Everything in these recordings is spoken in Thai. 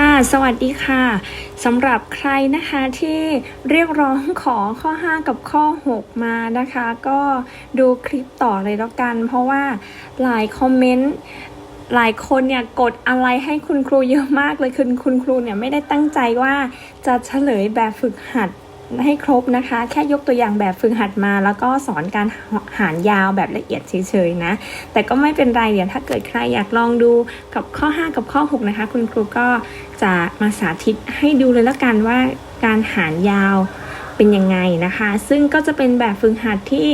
ค่ะ สวัสดีค่ะสำหรับใครนะคะที่เรียกร้องขอข้อ 5 กับข้อ 6 มานะคะ ก็ดูคลิปต่อเลยแล้วกัน เพราะว่าหลายคอมเมนต์หลายคนเนี่ยกดอะไรให้คุณครูเยอะมากเลยคือคุณครูเนี่ยไม่ได้ตั้งใจว่าจะเฉลยแบบฝึกหัด ให้ครบนะคะ แค่ยกตัวอย่างแบบฝึกหัดมา แล้วก็สอนการหารยาวแบบละเอียดเฉยๆนะ แต่ก็ไม่เป็นไรเดี๋ยวถ้าเกิดใครอยากลองดูกับข้อ 5 กับข้อ 6 นะคะ คุณครูก็จะมาสาธิตให้ดูเลยละกันว่าการหารยาวเป็นยังไงนะคะ ซึ่งก็จะเป็นแบบฝึกหัดที่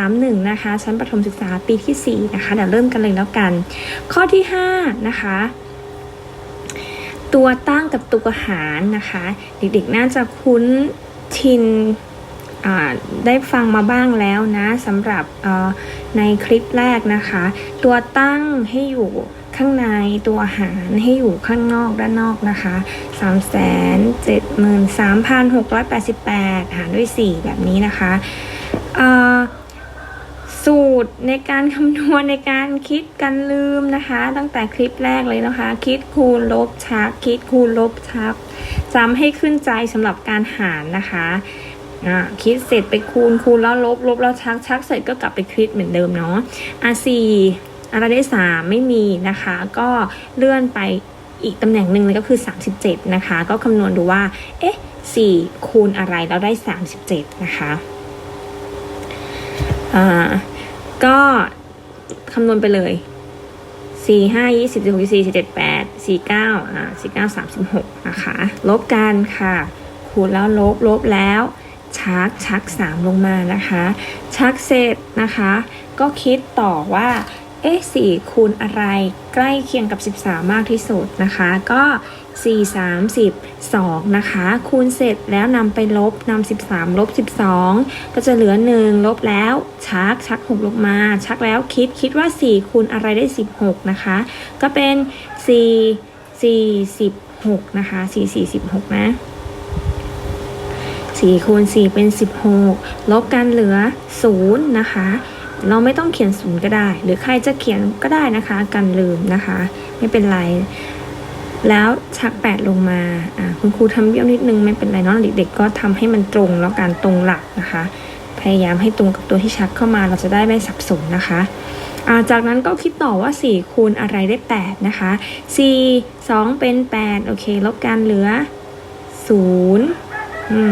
1.31 นะคะ ชั้นประถมศึกษาปีที่ 4 นะคะ เดี๋ยวเริ่มกันเลยแล้วกัน ข้อที่ 5 นะคะตัวตั้งกับตัวหารนะคะ เด็กๆ น่าจะคุ้น ชินได้ฟังมาบ้างแล้วนะสำหรับในคลิปแรกนะคะ ตัวตั้งให้อยู่ข้างในตัวหารให้อยู่ข้างนอกด้านนอกนะคะ3 7 3 6 8 8 หารด้วย 4 แบบนี้นะคะ สูตรในการคำนวณในการคิดกันลืมนะคะ ตั้งแต่คลิปแรกเลยนะคะ คิดคูณลบชัก คิดคูณลบชักจำให้ขึ้นใจสำหรับการหารนะคะคิดเสร็จไปคูณคูณแล้วลบลบแล้วชักชักเสร็จก็กลับไปคิดเหมือนเดิมเนาะอะสี่อะไรได้สามไม่มีนะคะ ก็เลื่อนไปอีกตำแหน่งหนึ่งเลยก็คือ 37 นะคะ ก็คำนวณดูว่า เอ๊ะ4คูณอะไรแล้วได้ 37 นะคะ อ่า ก็คำนวณไปเลย4 5 20 16 4 7 8 4 9อ่า4 9 36นะคะ ลบกันค่ะ คูณแล้วลบ ลบแล้ว ชัก ชัก3ลงมานะคะ ชักเสร็จนะคะ ก็คิดต่อว่า เอ๊ะ4คูณอะไรใกล้เคียงกับ 13 มากที่สุดนะคะ ก็ 4 30 2นะคะ คูณเสร็จแล้วนำไปลบนำ13 ลบ 12 ก็จะเหลือ 1 ลบแล้วชักชัก 6ลงมา ชักแล้วคิดคิดว่า 4 คูณอะไรได้ 16 นะคะ ก็เป็น 4 46 นะคะ 4 46 นะ4คูณ4เป็น 16 ลบกันเหลือ 0 นะคะ เราไม่ต้องเขียนศูนย์ก็ได้ หรือใครจะเขียนก็ได้นะคะ กันลืมนะคะ ไม่เป็นไร แล้วชักแปดลงมาคุณครูทำเบี้ยวนิดนึงไม่เป็นไรเนาะเด็กๆก็ทำให้มันตรงแล้วการตรงหลักนะคะ พยายามให้ตรงกับตัวที่ชักเข้ามาเราจะได้ไม่สับสนนะคะาจากนั้นก็คิดต่อว่า 4 คูณอะไรได้ 8 นะคะ 4 2 เป็น 8 โอเค ลบกันเหลือ0อื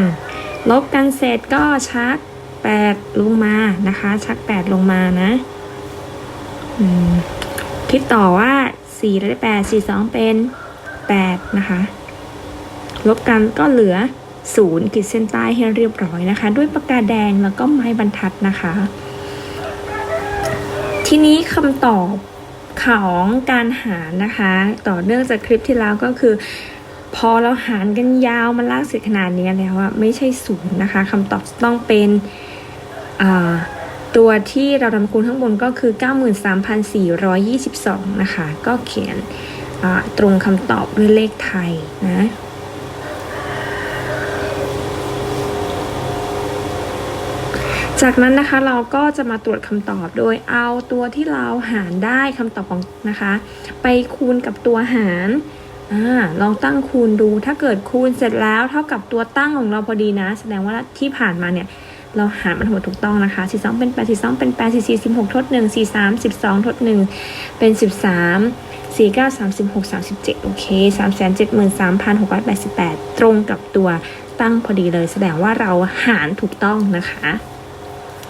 ลบกันเสร็จก็ชัก 8 ลงมานะคะ ชัก 8 ลงมานะคิดต่อว่า4ได้8 4 2 เป็น 8 นะคะ ลบกันก็เหลือ0ขีดเส้นใต้ให้เรียบร้อยนะคะ ด้วยปากกาแดงแล้วก็ไม้บรรทัดนะคะ ทีนี้คำตอบของการหารนะคะ ต่อเนื่องจากคลิปที่แล้วก็คือ พอเราหารกันยาวมันลากเสร็จขนาดนี้แล้วอะไม่ใช่ศูนย์นะคะคำตอบต้องเป็น ตัวที่เราทำคูณข้างบนก็คือ 93,422 นะคะ ก็เขียนตรงคำตอบด้วยเลขไทยนะจากนั้นนะคะเราก็จะมาตรวจคำตอบโดยเอาตัวที่เราหารได้คำตอบของนะคะ ไปคูณกับตัวหารอลองตั้งคูณดูถ้าเกิดคูณเสร็จแล้วเท่ากับตัวตั้งของเราพอดีนะ แสดงว่าที่ผ่านมาเนี่ย เราหารมันทั้งหมดถูกต้องนะคะ 42 เป็น 8 42 เป็น 8 44 16 ทด 1 43 12 ทด 1 เป็น 13 49 36 37 โอเค 373,688 ตรงกับตัวตั้งพอดีเลย แสดงว่าเราหารถูกต้องนะคะ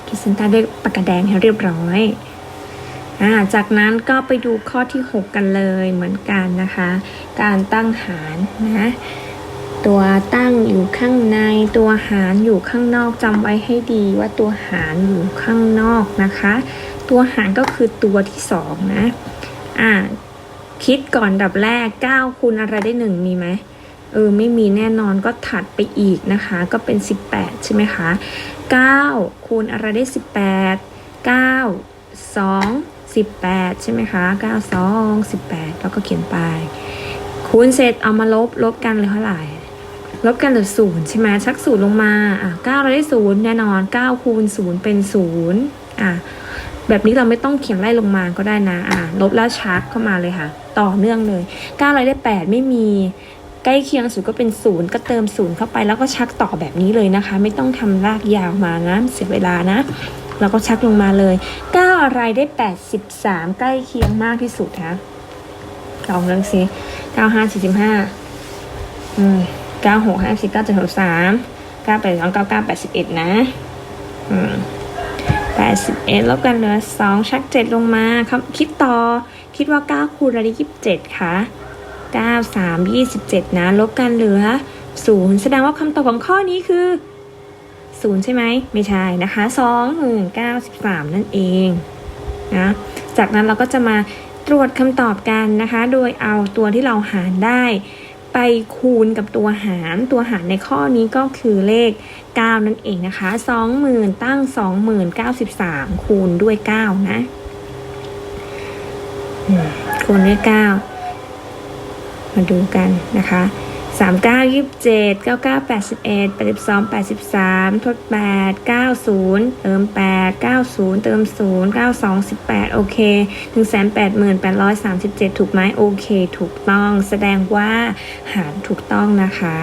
คิดเส้นใต้ด้วยปากกาแดงให้เรียบร้อยอ่าจากนั้นก็ไปดูข้อที่ 6 กันเลยเหมือนกันนะคะ การตั้งหารนะ ตัวตั้งอยู่ข้างใน ตัวหารอยู่ข้างนอกจำไว้ให้ดีว่าตัวหารอยู่ข้างนอกนะคะ ตัวหารก็คือตัวที่สองนะอ่าคิดก่อนดับแรก 9 คูณอะไรได้ 1 มีไหมเออไม่มีแน่นอนก็ถัดไปอีกนะคะ ก็เป็น 18 ใช่ไหมคะ 9 คูณอะไรได้ 18 9 2 18 ใช่ไหมคะ 9 2 18 แล้วก็เขียนไป คูณเสร็จเอามาลบลบกันเลยเท่าไหร่ ลบกันเหลือศูนย์ใช่ไหมชักศูนย์ลงมาอะเก้าเราได้ศูนย์แน่นอนเก้าคูณศูนย์เป็นศูนย์อะแบบนี้เราไม่ต้องเขียนไล่ลงมาก็ได้นะอะลบแล้วชักเข้ามาเลยค่ะ ต่อเนื่องเลย9อะไรได้8ไม่มีใกล้เคียงสุดก็เป็นศูนย์ก็เติมศูนย์เข้าไปแล้วก็ชักต่อแบบนี้เลยนะคะ ไม่ต้องทำลากยาวมานะเสียเวลานะแล้วก็ชักลงมาเลย 9 อะไรได้ 83 ใกล้เคียงมากที่สุดนะลองเลือกสิ95 45อืม 96 54 97 63 98 2 99 81นะอืม81ลบกันเหลือ2ชัก7ลงมาครับคิดต่อคิดว่า9คูณอะไรได้27คะ9 3 27นะลบกันเหลือ0แสดงว่าคำตอบของข้อนี้คือ0ใช่ไหมไม่ใช่นะคะ2093นั่นเองนะจากนั้นเราก็จะมาตรวจคำตอบกันนะคะ โดยเอาตัวที่เราหารได้ ไปคูณกับตัวหาร ตัวหารในข้อนี้ก็คือเลข 9 นั่นเองนะคะ 20,000 ตั้ง 20,093 คูณด้วย 9 นะคูณด้วย 9 มาดูกันนะคะ 39 27 99 81 82 83 ทด 8 90 เติม 8 90 เติม 0 92 18 โอเค 188,837 ถูกไหมโอเค ถูกต้อง แสดงว่าหารถูกต้องนะคะ